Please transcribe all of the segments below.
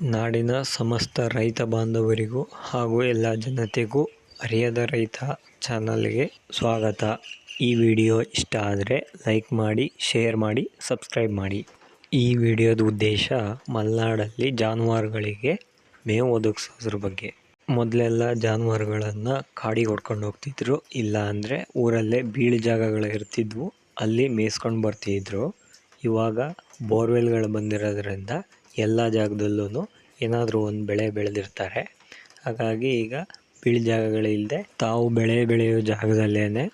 ನಾಡಿನ ಸಮಸ್ತ ರೈತ ಬಾಂಧವರಿಗೂ ಹಾಗೂ ಎಲ್ಲ ಜನತೆಗೂ ಅರಿಯದ ರೈತ ಚಾನಲ್ಗೆ ಸ್ವಾಗತ. ಈ ವಿಡಿಯೋ ಇಷ್ಟ ಆದರೆ ಲೈಕ್ ಮಾಡಿ, ಶೇರ್ ಮಾಡಿ, ಸಬ್ಸ್ಕ್ರೈಬ್ ಮಾಡಿ. ಈ ವಿಡಿಯೋದ ಉದ್ದೇಶ ಮಲೆನಾಡಲ್ಲಿ ಜಾನುವಾರುಗಳಿಗೆ ಮೇವು ಒದಗಿಸೋದ್ರ ಬಗ್ಗೆ. ಮೊದಲೆಲ್ಲ ಜಾನುವಾರುಗಳನ್ನು ಕಾಡಿಗೆ ಹೊಡ್ಕೊಂಡು ಹೋಗ್ತಿದ್ರು. ಇಲ್ಲ ಅಂದರೆ ಊರಲ್ಲೇ ಬೀಳು ಜಾಗಗಳು ಇರ್ತಿದ್ವು. ಅಲ್ಲಿ ಮೇಯಿಸ್ಕೊಂಡು ಬರ್ತಿದ್ರು. ಇವಾಗ ಬೋರ್ವೆಲ್ಗಳು ಬಂದಿರೋದ್ರಿಂದ ಎಲ್ಲ ಜಾಗದಲ್ಲೂ ಏನಾದರೂ ಒಂದು ಬೆಳೆ ಬೆಳೆದಿರ್ತಾರೆ. ಹಾಗಾಗಿ ಈಗ ಬಿಳಿ ಜಾಗಗಳಿಲ್ಲದೆ ತಾವು ಬೆಳೆ ಬೆಳೆಯೋ ಜಾಗದಲ್ಲೇ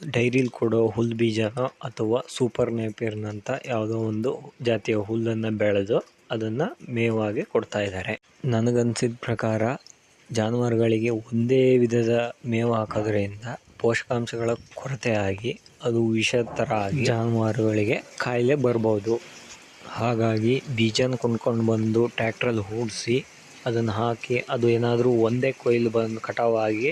ಡೈರಿಲಿ ಕೊಡೋ ಹುಲ್ಲು ಬೀಜನೋ ಅಥವಾ ಸೂಪರ್ ನೇಪಿಯರ್ನಂಥ ಯಾವುದೋ ಒಂದು ಜಾತಿಯ ಹುಲ್ಲನ್ನು ಬೆಳೆದು ಅದನ್ನು ಮೇವಾಗಿ ಕೊಡ್ತಾ ಇದ್ದಾರೆ. ನನಗನ್ಸಿದ ಪ್ರಕಾರ ಜಾನುವಾರುಗಳಿಗೆ ಒಂದೇ ವಿಧದ ಮೇವು ಹಾಕೋದ್ರಿಂದ ಪೋಷಕಾಂಶಗಳ ಕೊರತೆ ಆಗಿ ಅದು ವಿಷದ ಥರ ಆಗಿ ಜಾನುವಾರುಗಳಿಗೆ ಕಾಯಿಲೆ ಬರ್ಬೋದು. ಹಾಗಾಗಿ ಬೀಜನ ಕೊಂಡ್ಕೊಂಡು ಬಂದು ಟ್ಯಾಕ್ಟ್ರಲ್ಲಿ ಹೂಡಿಸಿ ಅದನ್ನು ಹಾಕಿ ಅದು ಏನಾದರೂ ಒಂದೇ ಕೊಯ್ಲು ಬಂದು ಕಟಾವಾಗಿ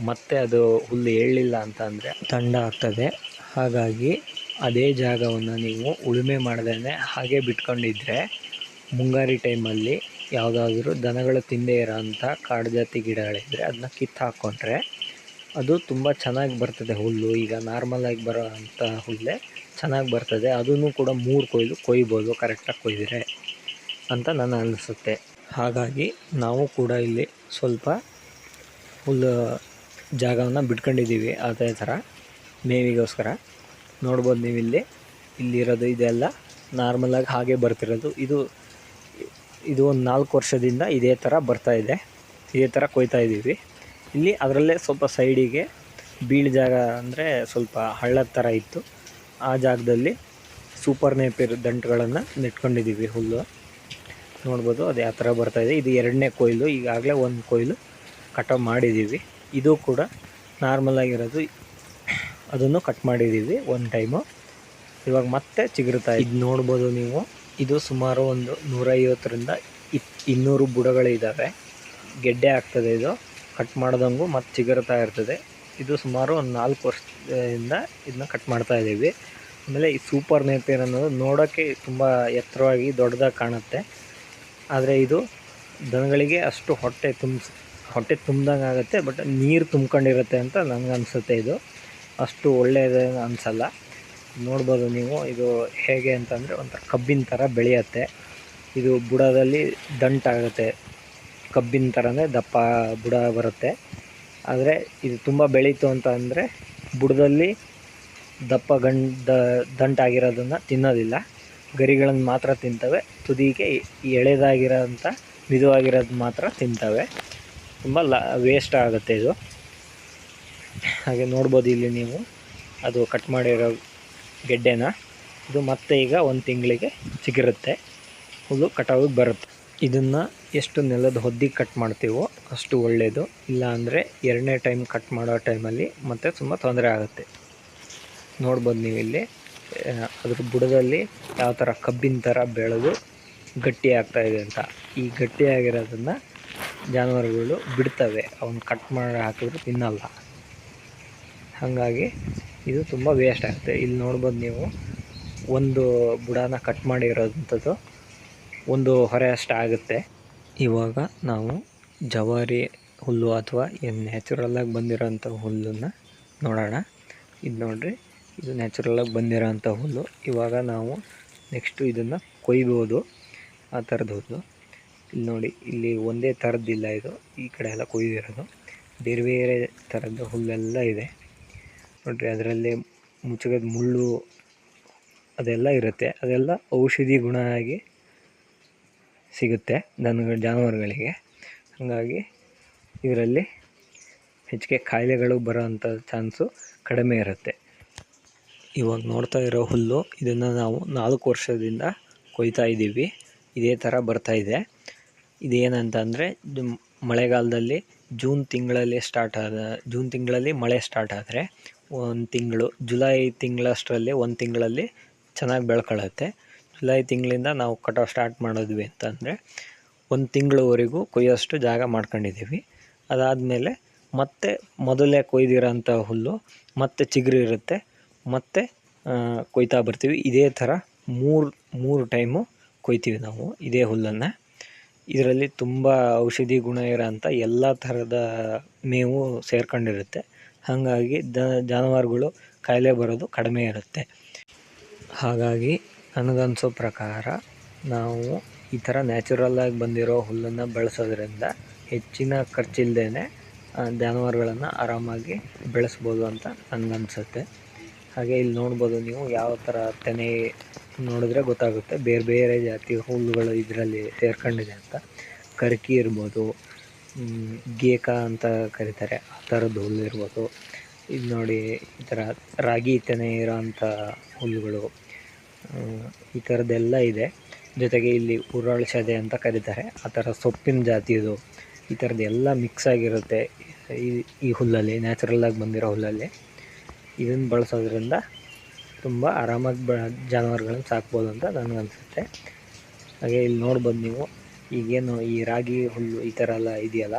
ಮತ್ತೆ ಅದು ಹುಲ್ಲು ಏಳಲಿಲ್ಲ ಅಂತ ಅಂದರೆ ದಂಡ ಆಗ್ತದೆ. ಹಾಗಾಗಿ ಅದೇ ಜಾಗವನ್ನು ನೀವು ಉಳುಮೆ ಮಾಡ್ದೇ ಹಾಗೆ ಬಿಟ್ಕೊಂಡಿದ್ರೆ ಮುಂಗಾರಿ ಟೈಮಲ್ಲಿ ಯಾವುದಾದ್ರೂ ದನಗಳು ತಿಂದೇ ಇರೋಂಥ ಕಾಡು ಜಾತಿ ಗಿಡಗಳಿದ್ದರೆ ಅದನ್ನ ಕಿತ್ತು ಹಾಕ್ಕೊಂಡ್ರೆ ಅದು ತುಂಬ ಚೆನ್ನಾಗಿ ಬರ್ತದೆ ಹುಲ್ಲು. ಈಗ ನಾರ್ಮಲಾಗಿ ಬರೋ ಅಂಥ ಹುಲ್ಲೇ ಚೆನ್ನಾಗಿ ಬರ್ತದೆ. ಅದನ್ನು ಕೂಡ ಮೂರು ಕೊಯ್ದು ಕೊಯ್ಬೋದು. ಕರೆಕ್ಟಾಗಿ ಕೊಯ್ದರೆ ಅಂತ ನನ್ನ ಅನಿಸುತ್ತೆ. ಹಾಗಾಗಿ ನಾವು ಕೂಡ ಇಲ್ಲಿ ಸ್ವಲ್ಪ ಹುಲ್ಲು ಜಾಗವನ್ನು ಬಿಟ್ಕೊಂಡಿದ್ದೀವಿ. ಅದೇ ಥರ ಮೇವಿಗೋಸ್ಕರ. ನೋಡ್ಬೋದು ನೀವು ಇಲ್ಲಿ. ಇಲ್ಲಿರೋದು ಇದೆಲ್ಲ ನಾರ್ಮಲಾಗಿ ಹಾಗೆ ಬರ್ತಿರೋದು. ಇದು ಇದು ಒಂದು ನಾಲ್ಕು ವರ್ಷದಿಂದ ಇದೇ ಥರ ಬರ್ತಾ ಇದೆ. ಇದೇ ಥರ ಕೊಯ್ತಾ ಇದ್ದೀವಿ. ಇಲ್ಲಿ ಅದರಲ್ಲೇ ಸ್ವಲ್ಪ ಸೈಡಿಗೆ ಬೀಳ್ ಜಾಗ ಅಂದರೆ ಸ್ವಲ್ಪ ಹಳ್ಳದ ಥರ ಇತ್ತು. ಆ ಜಾಗದಲ್ಲಿ ಸೂಪರ್ ನೇಪಿರ್ ದಂಟುಗಳನ್ನು ನೆಟ್ಕೊಂಡಿದ್ದೀವಿ ಹುಲ್ಲು. ನೋಡ್ಬೋದು ಅದು ಯಾವ ಥರ ಬರ್ತಾಯಿದೆ ಇದು. ಎರಡನೇ ಕೊಯ್ಲು. ಈಗಾಗಲೇ ಒಂದು ಕೊಯ್ಲು ಕಟಾವು ಮಾಡಿದ್ದೀವಿ. ಇದು ಕೂಡ ನಾರ್ಮಲ್ ಆಗಿರೋದು. ಅದನ್ನು ಕಟ್ ಮಾಡಿದ್ದೀವಿ ಒಂದು ಟೈಮು ಇವಾಗ ಮತ್ತೆ ಚಿಗುರುತ್ತಾ ಇದು. ನೋಡ್ಬೋದು ನೀವು. ಇದು ಸುಮಾರು ಒಂದು ನೂರೈವತ್ತರಿಂದ ಇಪ್ ಇನ್ನೂರು ಬುಡಗಳಿದ್ದಾವೆ ಗೆಡ್ಡೆ ಆಗ್ತದೆ ಇದು. ಕಟ್ ಮಾಡ್ದಂಗೂ ಮತ್ತೆ ಚಿಗುರುತ್ತಾ ಇರ್ತದೆ. ಇದು ಸುಮಾರು ಒಂದು ನಾಲ್ಕು ವರ್ಷದಿಂದ ಇದನ್ನ ಕಟ್ ಮಾಡ್ತಾ ಇದ್ದೀವಿ ಆಮೇಲೆ ಈ ಸೂಪರ್ ನೇಪಿಯರ್ ಅನ್ನೋದು ನೋಡೋಕ್ಕೆ ತುಂಬ ಎತ್ತರವಾಗಿ ದೊಡ್ಡದಾಗಿ ಕಾಣುತ್ತೆ. ಆದರೆ ಇದು ದನಗಳಿಗೆ ಅಷ್ಟು ಹೊಟ್ಟೆ ತುಂಬ, ಹೊಟ್ಟೆ ತುಂಬ್ದಂಗೆ ಆಗುತ್ತೆ ಬಟ್ ನೀರು ತುಂಬ್ಕೊಂಡಿರುತ್ತೆ ಅಂತ ನನಗೆ ಅನಿಸುತ್ತೆ ಇದು. ಅಷ್ಟು ಒಳ್ಳೆಯದು ಅನಿಸಲ್ಲ. ನೋಡ್ಬೋದು ನೀವು ಇದು ಹೇಗೆ ಅಂತಂದರೆ ಒಂಥರ ಕಬ್ಬಿನ ಥರ ಬೆಳೆಯುತ್ತೆ. ಇದು ಬುಡದಲ್ಲಿ ದಂಟಾಗುತ್ತೆ. ಕಬ್ಬಿನ ಥರನೇ ದಪ್ಪ ಬುಡ ಬರುತ್ತೆ. ಆದರೆ ಇದು ತುಂಬ ಬೆಳೀತು ಅಂತ ಅಂದರೆ ಬುಡದಲ್ಲಿ ದಪ್ಪ ಗಂಡ ದಂಟಾಗಿರೋದನ್ನು ತಿನ್ನೋದಿಲ್ಲ. ಗರಿಗಳನ್ನು ಮಾತ್ರ ತಿಂತವೆ. ತುದಿಗೆ ಎಳೆದಾಗಿರೋಂಥ ಮಿದುವಾಗಿರೋದು ಮಾತ್ರ ತಿಂತವೆ. ತುಂಬ ಲ ವೇಸ್ಟ್ ಆಗುತ್ತೆ ಇದು. ಹಾಗೆ ನೋಡ್ಬೋದು ಇಲ್ಲಿ ನೀವು. ಅದು ಕಟ್ ಮಾಡಿರೋ ಗೆಡ್ಡೆನ. ಇದು ಮತ್ತೆ ಈಗ ಒಂದು ತಿಂಗಳಿಗೆ ಚಿಗಿರುತ್ತೆ. ಹುಲ್ಲು ಕಟಾವಿಗೆ ಬರುತ್ತೆ. ಇದನ್ನು ಎಷ್ಟು ನೆಲದ ಹೊದ್ದಿ ಕಟ್ ಮಾಡ್ತೀವೋ ಅಷ್ಟು ಒಳ್ಳೆಯದು ಇಲ್ಲಾಂದರೆ ಎರಡನೇ ಟೈಮ್ ಕಟ್ ಮಾಡೋ ಟೈಮಲ್ಲಿ ಮತ್ತೆ ತುಂಬ ತೊಂದರೆ ಆಗುತ್ತೆ. ನೋಡ್ಬೋದು ನೀವು ಇಲ್ಲಿ ಅದ್ರ ಬುಡದಲ್ಲಿ ಯಾವ ಥರ ಕಬ್ಬಿನ ಥರ ಬೆಳೆದು ಗಟ್ಟಿ ಆಗ್ತಾಯಿದೆ ಅಂತ. ಈ ಗಟ್ಟಿಯಾಗಿರೋದನ್ನು ಜಾನುವಾರುಗಳು ಬಿಡ್ತವೆ. ಅವನ್ನ ಕಟ್ ಮಾಡಿ ಹಾಕಿದ್ರೆ ತಿನ್ನಲ್ಲ. ಹಾಗಾಗಿ ಇದು ತುಂಬ ವೇಸ್ಟ್ ಆಗುತ್ತೆ. ಇಲ್ಲಿ ನೋಡ್ಬೋದು ನೀವು ಒಂದು ಬುಡನ ಕಟ್ ಮಾಡಿರೋಂಥದ್ದು ಒಂದು ಹೊರೆ ಅಷ್ಟು ಆಗುತ್ತೆ. ಇವಾಗ ನಾವು ಜವಾರಿ ಹುಲ್ಲು ಅಥವಾ ಏನು ನ್ಯಾಚುರಲಾಗಿ ಬಂದಿರೋಂಥ ಹುಲ್ಲನ್ನು ನೋಡೋಣ. ಇದು ನೋಡಿರಿ, ಇದು ನ್ಯಾಚುರಲಾಗಿ ಬಂದಿರೋಂಥ ಹುಲ್ಲು. ಇವಾಗ ನಾವು ನೆಕ್ಸ್ಟು ಇದನ್ನು ಕೊಯ್ಬೋದು. ಆ ಥರದ ಹುಲ್ಲು. ಇಲ್ಲಿ ನೋಡಿ, ಇಲ್ಲಿ ಒಂದೇ ಥರದ್ದಿಲ್ಲ ಇದು. ಈ ಕಡೆ ಎಲ್ಲ ಕೊಯ್ದಿರೋದು. ಬೇರೆ ಬೇರೆ ಥರದ ಹುಲ್ಲೆಲ್ಲ ಇದೆ. ನೋಡಿರಿ, ಅದರಲ್ಲಿ ಮುಚ್ಚಗದ ಮುಳ್ಳು ಅದೆಲ್ಲ ಇರುತ್ತೆ. ಅದೆಲ್ಲ ಔಷಧಿ ಗುಣ ಆಗಿ ಸಿಗುತ್ತೆ ದನಗಳು, ಜಾನುವಾರುಗಳಿಗೆ. ಹಾಗಾಗಿ ಇದರಲ್ಲಿ ಹೆಚ್ಚಿಗೆ ಕಾಯಿಲೆಗಳು ಬರೋವಂಥ ಚಾನ್ಸು ಕಡಿಮೆ ಇರುತ್ತೆ. ಇವಾಗ ನೋಡ್ತಾ ಇರೋ ಹುಲ್ಲು, ಇದನ್ನು ನಾವು ನಾಲ್ಕು ವರ್ಷದಿಂದ ಕೊಯ್ತಾ ಇದ್ದೀವಿ. ಇದೇ ಥರ ಬರ್ತಾಯಿದೆ ಇದೇನಂತಂದರೆ ಮಳೆಗಾಲದಲ್ಲಿ ಜೂನ್ ತಿಂಗಳಲ್ಲಿ ಸ್ಟಾರ್ಟ್ ಆದ, ಜೂನ್ ತಿಂಗಳಲ್ಲಿ ಮಳೆ ಸ್ಟಾರ್ಟ್ ಆದರೆ, ಒಂದು ತಿಂಗಳು, ಜುಲೈ ತಿಂಗಳಷ್ಟರಲ್ಲಿ ಒಂದು ತಿಂಗಳಲ್ಲಿ ಚೆನ್ನಾಗಿ ಬೆಳ್ಕೊಳ್ಳುತ್ತೆ. ಜುಲೈ ತಿಂಗಳಿಂದ ನಾವು ಕಟಾವು ಸ್ಟಾರ್ಟ್ ಮಾಡಿದ್ವಿ ಅಂತಂದರೆ ಒಂದು ತಿಂಗಳವರೆಗೂ ಕೊಯ್ಯೋಷ್ಟು ಜಾಗ ಮಾಡ್ಕೊಂಡಿದ್ದೀವಿ. ಅದಾದಮೇಲೆ ಮತ್ತೆ ಮೊದಲೇ ಕೊಯ್ದಿರೋಂಥ ಹುಲ್ಲು ಮತ್ತೆ ಚಿಗುರು ಇರುತ್ತೆ, ಮತ್ತೆ ಕೊಯ್ತಾ ಬರ್ತೀವಿ. ಇದೇ ಥರ ಮೂರು ಮೂರು ಟೈಮು ಕೊಯ್ತೀವಿ ನಾವು ಇದೇ ಹುಲ್ಲನ್ನು. ಇದರಲ್ಲಿ ತುಂಬ ಔಷಧಿ ಗುಣ ಇರೋಂಥ ಎಲ್ಲ ಥರದ ಮೇವು ಸೇರ್ಕೊಂಡಿರುತ್ತೆ. ಹಾಗಾಗಿ ಜಾನುವಾರುಗಳು ಕಾಯಿಲೆ ಬರೋದು ಕಡಿಮೆ ಇರುತ್ತೆ. ಹಾಗಾಗಿ ನನಗನ್ಸೋ ಪ್ರಕಾರ ನಾವು ಈ ಥರ ನ್ಯಾಚುರಲ್ಲಾಗಿ ಬಂದಿರೋ ಹುಲ್ಲನ್ನು ಬಳಸೋದ್ರಿಂದ ಹೆಚ್ಚಿನ ಖರ್ಚಿಲ್ದೇ ಜಾನುವಾರುಗಳನ್ನು ಆರಾಮಾಗಿ ಬೆಳೆಸ್ಬೋದು ಅಂತ ನನಗನ್ಸುತ್ತೆ ಹಾಗೆ ಇಲ್ಲಿ ನೋಡ್ಬೋದು ನೀವು ಯಾವ ಥರ ತೆನೆ ನೋಡಿದ್ರೆ ಗೊತ್ತಾಗುತ್ತೆ. ಬೇರೆ ಬೇರೆ ಜಾತಿ ಹುಲ್ಲುಗಳು ಇದರಲ್ಲಿ ಸೇರ್ಕೊಂಡಿದೆ ಅಂತ. ಕರ್ಕಿ ಇರ್ಬೋದು ಗೇಕ ಅಂತ ಕರೀತಾರೆ. ಆ ಥರದ್ದು ಹುಲ್ಲು ಇರ್ಬೋದು. ಇದು ನೋಡಿ ಈ ಥರ ರಾಗಿ ತೆನೆ ಇರೋಂಥ ಹುಲ್ಲುಗಳು. ಈ ಥರದ್ದೆಲ್ಲ ಇದೆ. ಜೊತೆಗೆ ಇಲ್ಲಿ ಉರಾಳ್ ಸದೆ ಅಂತ ಕರೀತಾರೆ. ಆ ಥರ ಸೊಪ್ಪಿನ ಜಾತಿಯದು ಈ ಥರದ್ದು ಎಲ್ಲ ಮಿಕ್ಸ್ ಆಗಿರುತ್ತೆ ಈ ಈ ಹುಲ್ಲಲ್ಲಿ ನ್ಯಾಚುರಲ್ಲಾಗಿ ಬಂದಿರೋ ಹುಲ್ಲಲ್ಲಿ. ಇದನ್ನು ಬಳಸೋದ್ರಿಂದ ತುಂಬ ಆರಾಮಾಗಿ ಬ, ಜಾನುವಾರುಗಳನ್ನ ಸಾಕ್ಬೋದು ಅಂತ ನನಗನ್ಸುತ್ತೆ ಹಾಗೆ ಇಲ್ಲಿ ನೋಡ್ಬೋದು ನೀವು, ಈಗೇನು ಈ ರಾಗಿ ಹುಲ್ಲು ಈ ಥರ ಎಲ್ಲ ಇದೆಯಲ್ಲ?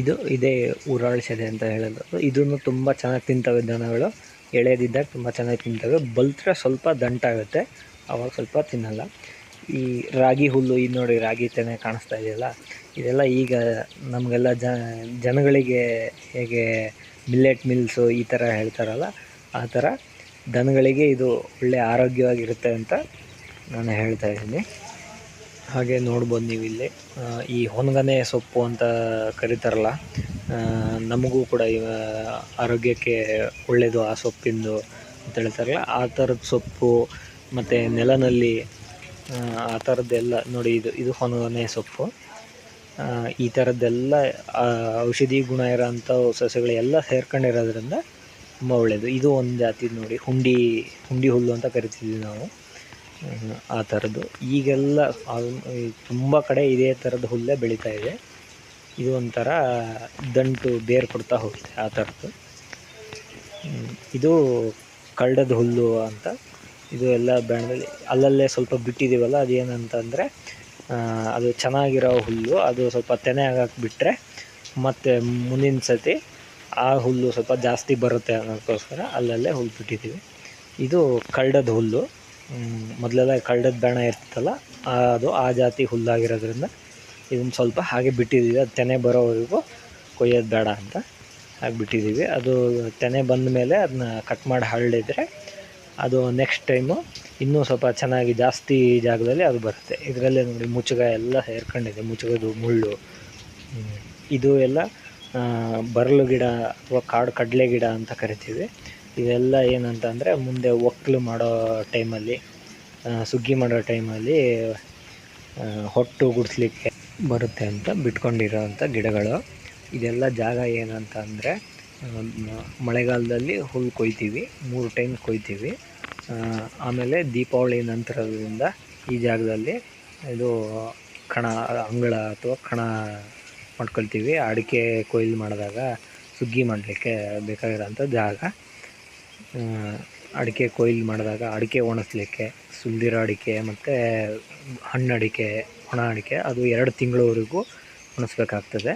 ಇದು ಇದೇ ಊರಾಳ್ ಸೆದೆ ಅಂತ ಹೇಳೋದು. ಇದನ್ನು ತುಂಬ ಚೆನ್ನಾಗಿ ತಿಂತವೆ ದನಗಳು. ಎಳೆದಿದ್ದಾಗ ತುಂಬ ಚೆನ್ನಾಗಿ ತಿಂತವೆ ಬಲ್ತ್ರೆ ಸ್ವಲ್ಪ ದಂಟಾಗುತ್ತೆ ಅವಾಗ ಸ್ವಲ್ಪ ತಿನ್ನಲ್ಲ. ಈ ರಾಗಿ ಹುಲ್ಲು ಇದು ನೋಡಿ ರಾಗಿ ತೆನೆ ಕಾಣಿಸ್ತಾ ಇದೆಯಲ್ಲ, ಇದೆಲ್ಲ ಈಗ ನಮಗೆಲ್ಲ ಜನಗಳಿಗೆ ಹೇಗೆ ಮಿಲ್ಲೆಟ್ ಮಿಲ್ಸು ಈ ಥರ ಹೇಳ್ತಾರಲ್ಲ, ಆ ಥರ ದನಗಳಿಗೆ ಇದು ಒಳ್ಳೆ ಆರೋಗ್ಯವಾಗಿರುತ್ತೆ ಅಂತ ನಾನು ಹೇಳ್ತಾ ಇದ್ದೀನಿ. ಹಾಗೆ ನೋಡ್ಬೋದು ನೀವು ಇಲ್ಲಿ ಈ ಹೊನ್ಗನೆ ಸೊಪ್ಪು ಅಂತ ಕರೀತಾರಲ್ಲ ನಮಗೂ ಕೂಡ ಆರೋಗ್ಯಕ್ಕೆ ಒಳ್ಳೆಯದು ಆ ಸೊಪ್ಪಿಂದು ಅಂತ ಹೇಳ್ತಾರಲ್ಲ, ಆ ಥರದ ಸೊಪ್ಪು, ಮತ್ತು ನೆಲನಲ್ಲಿ, ಆ ಥರದ್ದೆಲ್ಲ ನೋಡಿ ಇದು ಇದು ಹೊನನೆ ಸೊಪ್ಪು. ಈ ಥರದ್ದೆಲ್ಲ ಔಷಧಿ ಗುಣ ಇರೋಂಥ ಸಸ್ಯಗಳು ಎಲ್ಲ ಸೇರ್ಕೊಂಡಿರೋದ್ರಿಂದ ತುಂಬ ಒಳ್ಳೆಯದು ಇದು ಒಂದು ಜಾತಿ ನೋಡಿ, ಹುಂಡಿ ಹುಂಡಿ ಹುಲ್ಲು ಅಂತ ಕರಿತಿದ್ವಿ ನಾವು. ಆ ಥರದ್ದು. ಈಗೆಲ್ಲ ತುಂಬ ಕಡೆ ಇದೇ ಥರದ ಹುಲ್ಲೇ ಬೆಳೀತಾ ಇದೆ. ಇದು ಒಂಥರ ದಂಟು ಬೇರು ಕೊಡ್ತಾ ಹೋಗುತ್ತೆ ಆ ಥರದ್ದು. ಇದು ಕಳ್ಳದ ಹುಲ್ಲು ಅಂತ. ಇದು ಎಲ್ಲ ಬ್ಯಾಂಡಲ್ಲಿ ಅಲ್ಲಲ್ಲೇ ಸ್ವಲ್ಪ ಬಿಟ್ಟಿದ್ದೀವಲ್ಲ, ಅದೇನಂತಂದರೆ ಅದು ಚೆನ್ನಾಗಿರೋ ಹುಲ್ಲು, ಅದು ಸ್ವಲ್ಪ ತೆನೆ ಆಗಕ್ಕೆ ಬಿಟ್ಟರೆ ಮತ್ತು ಮುಂದಿನ ಸತಿ ಆ ಹುಲ್ಲು ಸ್ವಲ್ಪ ಜಾಸ್ತಿ ಬರುತ್ತೆ ಅನ್ನೋದಕ್ಕೋಸ್ಕರ ಅಲ್ಲಲ್ಲೇ ಹುಲ್ಲು ಬಿಟ್ಟಿದ್ದೀವಿ. ಇದು ಕಳ್ಳದ ಹುಲ್ಲು. ಮೊದಲೆಲ್ಲ ಕಳ್ಳದ ಬೇಣ ಇರ್ತಲ್ಲ ಅದು ಆ ಜಾತಿ ಹುಲ್ಲಾಗಿರೋದ್ರಿಂದ ಇದನ್ನು ಸ್ವಲ್ಪ ಹಾಗೆ ಬಿಟ್ಟಿದ್ದೀವಿ. ಅದು ತೆನೆ ಬರೋವರೆಗೂ ಕೊಯ್ಯೋದು ಬೇಡ ಅಂತ ಹಾಗೆ ಬಿಟ್ಟಿದ್ದೀವಿ. ಅದು ತೆನೆ ಬಂದ ಮೇಲೆ ಅದನ್ನ ಕಟ್ ಮಾಡಿ ಹರಳಿದ್ರೆ ಅದು ನೆಕ್ಸ್ಟ್ ಟೈಮು ಇನ್ನೂ ಸ್ವಲ್ಪ ಚೆನ್ನಾಗಿ ಜಾಸ್ತಿ ಜಾಗದಲ್ಲಿ ಅದು ಬರುತ್ತೆ. ಇದರಲ್ಲೇ ನೋಡಿ ಮುಚ್ಚುಗ ಎಲ್ಲ ಸೇರ್ಕೊಂಡಿದೆ. ಮುಚ್ಚುಗದು ಮುಳ್ಳು ಇದು ಎಲ್ಲ ಬರಲು ಗಿಡ ಅಥವಾ ಕಾಡು ಕಡಲೆ ಗಿಡ ಅಂತ ಕರಿತೀವಿ. ಇದೆಲ್ಲ ಏನಂತ ಅಂದರೆ ಮುಂದೆ ಒಕ್ಕಲು ಮಾಡೋ ಟೈಮಲ್ಲಿ ಸುಗ್ಗಿ ಮಾಡೋ ಟೈಮಲ್ಲಿ ಹೊಟ್ಟು ಗುಡಿಸ್ಲಿಕ್ಕೆ ಬರುತ್ತೆ ಅಂತ ಬಿಟ್ಕೊಂಡಿರೋವಂಥ ಗಿಡಗಳು. ಇದೆಲ್ಲ ಜಾಗ ಏನಂತ ಅಂದರೆ ಮಳೆಗಾಲದಲ್ಲಿ ಹುಲ್ಲು ಕೊಯ್ತೀವಿ, ಮೂರು ಟೈಮ್ ಕೊಯ್ತೀವಿ. ಆಮೇಲೆ ದೀಪಾವಳಿ ನಂತರದಿಂದ ಈ ಜಾಗದಲ್ಲಿ ಇದು ಕಣ, ಅಂಗಳ ಅಥವಾ ಕಣ ಮಾಡ್ಕೊಳ್ತೀವಿ. ಅಡಿಕೆ ಕೊಯ್ಲು ಮಾಡಿದಾಗ ಸುಗ್ಗಿ ಮಾಡಲಿಕ್ಕೆ ಬೇಕಾಗಿರೋಂಥ ಜಾಗ. ಅಡಿಕೆ ಕೊಯ್ಲು ಮಾಡಿದಾಗ ಅಡಿಕೆ ಒಣಗಿಸ್ಲಿಕ್ಕೆ ಸುಲಿದಿರೋ ಅಡಿಕೆ ಮತ್ತು ಹಣ್ಣು ಅಡಿಕೆ, ಒಣ ಅಡಿಕೆ ಅದು ಎರಡು ತಿಂಗಳವರೆಗೂ ಒಣಗಿಸ್ಬೇಕಾಗ್ತದೆ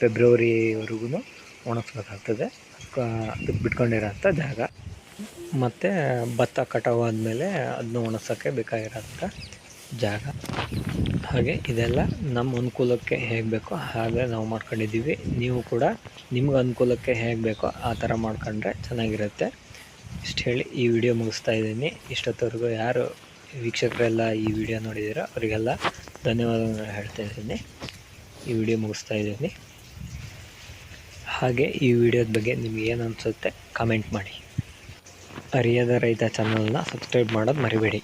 ಫೆಬ್ರವರಿವರೆಗೂ ಒಣಗಿಸ್ಬೇಕಾಗ್ತದೆ ಅದಕ್ಕೆ ಬಿಟ್ಕೊಂಡಿರೋಂಥ ಜಾಗ. ಮತ್ತು ಭತ್ತ ಕಟಾವು ಆದಮೇಲೆ ಅದನ್ನ ಒಣಗ್ಸೋಕ್ಕೆ ಬೇಕಾಗಿರೋಂಥ ಜಾಗ. ಹಾಗೆ ಇದೆಲ್ಲ ನಮ್ಮ ಅನುಕೂಲಕ್ಕೆ ಹೇಗೆ ಬೇಕೋ ಹಾಗೆ ನಾವು ಮಾಡ್ಕೊಂಡಿದ್ದೀವಿ. ನೀವು ಕೂಡ ನಿಮ್ಗೆ ಅನುಕೂಲಕ್ಕೆ ಹೇಗೆ ಬೇಕೋ ಆ ಥರ ಮಾಡ್ಕೊಂಡ್ರೆ ಚೆನ್ನಾಗಿರುತ್ತೆ. ಇಷ್ಟು ಹೇಳಿ ಈ ವಿಡಿಯೋ ಮುಗಿಸ್ತಾ ಇದ್ದೀನಿ. ಇಷ್ಟೊತ್ತವರೆಗೂ ಯಾರು ವೀಕ್ಷಕರೆಲ್ಲ ಈ ವಿಡಿಯೋ ನೋಡಿದ್ದೀರೋ ಅವರಿಗೆಲ್ಲ ಧನ್ಯವಾದಗಳು ಹೇಳ್ತಾ ಇದ್ದೀನಿ. ಈ ವಿಡಿಯೋ ಮುಗಿಸ್ತಾ ಇದ್ದೀನಿ. ಹಾಗೆ ಈ ವಿಡಿಯೋದ ಬಗ್ಗೆ ನಿಮ್ಗೆ ಏನು ಅನಿಸುತ್ತೆ ಕಮೆಂಟ್ ಮಾಡಿ. ಅರಿಯದ ರೈತ ಚಾನಲ್ನ ಸಬ್ಸ್ಕ್ರೈಬ್ ಮಾಡೋದು ಮರಿಬೇಡಿ.